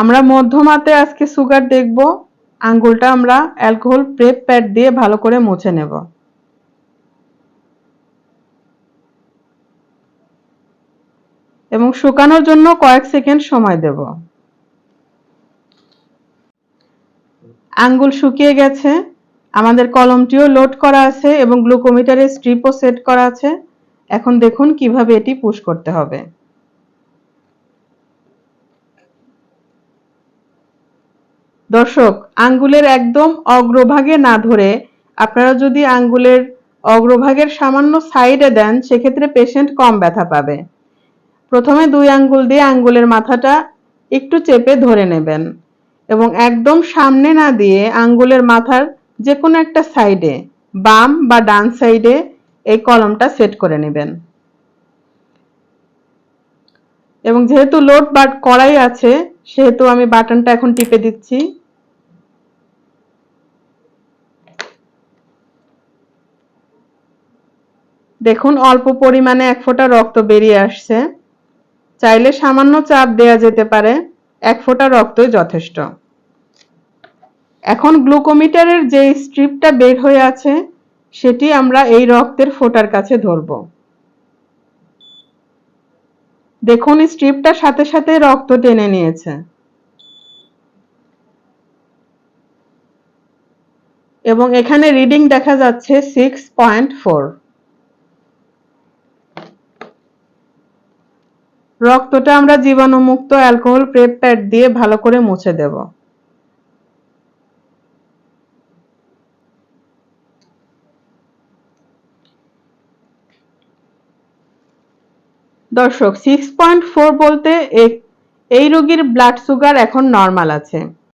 আমরা মধ্যমাতে আজকে সুগার দেখব। আঙ্গুলটা আমরা অ্যালকোহল প্রেপ প্যাড দিয়ে ভালো করে মুছে নেব। এবং শুকানোর জন্য কয়েক সেকেন্ড সময় দেব। আঙ্গুল শুকিয়ে গেছে। আমাদের কলমটিও লোড করা আছে এবং গ্লুকোমিটারের স্ট্রিপও সেট করা আছে। এখন দেখুন কীভাবে এটি পুশ করতে হবে। দর্শক, আঙ্গুলের একদম অগ্রভাগে না ধরে আপনারা যদি আঙ্গুলের অগ্রভাগের সামান্য সাইডে দেন, সেক্ষেত্রে পেশেন্ট কম ব্যথা পাবে। প্রথমে দুই আঙ্গুল দিয়ে আঙ্গুলের মাথাটা একটু চেপে ধরে নেবেন এবং একদম সামনে না দিয়ে আঙ্গুলের মাথার যে কোনো একটা সাইডে, বাম বা ডান সাইডে এই কলমটা সেট করে নেবেন। এবং যেহেতু লোড বাট করাই আছে, সেহেতু আমি বাটনটা এখন টিপে দিচ্ছি। দেখুন, অল্প পরিমাণে এক ফোঁটা রক্ত বেরিয়ে আসছে। চাইলে সামান্য চাপ দেয়া যেতে পারে, এক ফোঁটা রক্তই যথেষ্ট। এখন গ্লুকোমিটারের যে স্ট্রিপটা বের হয়ে আছে, সেটি আমরা এই রক্তের ফোঁটার কাছে ধরব। দেখুন স্ট্রিপটার সাথে সাথে রক্ত টেনে নিয়েছে। এবং এখানে রিডিং দেখা যাচ্ছে সিক্স পয়েন্ট ফোর রক্তটা আমরা জীবাণুমুক্ত অ্যালকোহল প্রেপ প্যাড দিয়ে ভালো করে মুছে দেব। দর্শক সিক্স পয়েন্ট ফোর বলতে এই রোগীর ব্লাড সুগার এখন নর্মাল আছে।